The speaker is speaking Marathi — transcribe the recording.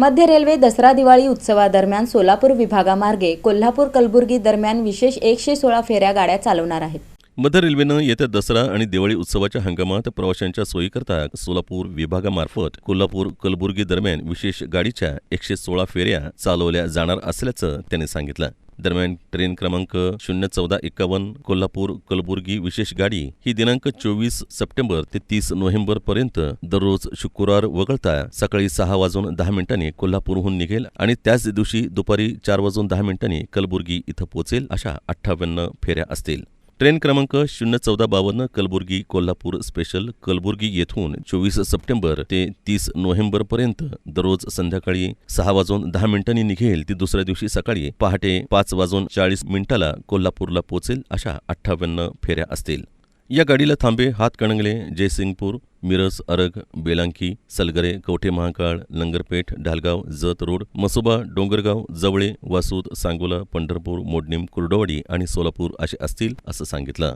मध्य रेल्वे दसरा दिवाळी उत्सवादरम्यान सोलापूर विभागामार्गे कोल्हापूर कलबुर्गी दरम्यान विशेष एकशे सोळा फेऱ्या गाड्या चालवणार आहेत. मध्य रेल्वेनं येत्या दसरा आणि दिवाळी उत्सवाच्या हंगामात प्रवाशांच्या सोयीकरता सोलापूर विभागामार्फत कोल्हापूर कलबुर्गी दरम्यान विशेष गाडीच्या एकशे सोळा फेऱ्या चालवल्या जाणार असल्याचं त्यांनी सांगितलं. दरम्यान ट्रेन क्रमांक शून्य चौदा एकावन्न कोल्हापूर कलबुर्गी विशेष गाडी ही दिनांक चोवीस सप्टेंबर ते तीस नोव्हेंबर पर्यंत दररोज शुक्रवार वगळता सकाळी सहा वाजून दहा मिनिटांनी कोल्हापूरहून निघेल आणि त्याच दिवशी दुपारी चार वाजून दहा मिनिटांनी कलबुर्गी इथं पोहोचेल अशा अठ्ठावन्न फेऱ्या असतील. ट्रेन क्रमांक शून्य चौदा बावन्न कलबुर्गी कोल्हापूर स्पेशल कलबुर्गी येथून चोवीस सप्टेंबर ते तीस नोव्हेंबर पर्यंत दररोज संध्याकाळी सहा वाजून दहा मिनिटांनी निघेल ती दुसऱ्या दिवशी सकाळी पहाटे पाच वाजून चाळीस मिनिटाला कोल्हापूरला पोहोचेल अशा अठ्ठावन्न फेऱ्या असतील. या गाडीला थांबे हातकणंगले जयसिंगपूर मिरज अरग बेलांकी सलगरे कवठे महाकाळ लंगरपेठ ढालगाव जत रोड मसोबा डोंगरगाव जवळे वासूद सांगोला पंढरपूर मोडणीम कुर्डवाडी आणि सोलापूर असे असतील असं सांगितलं.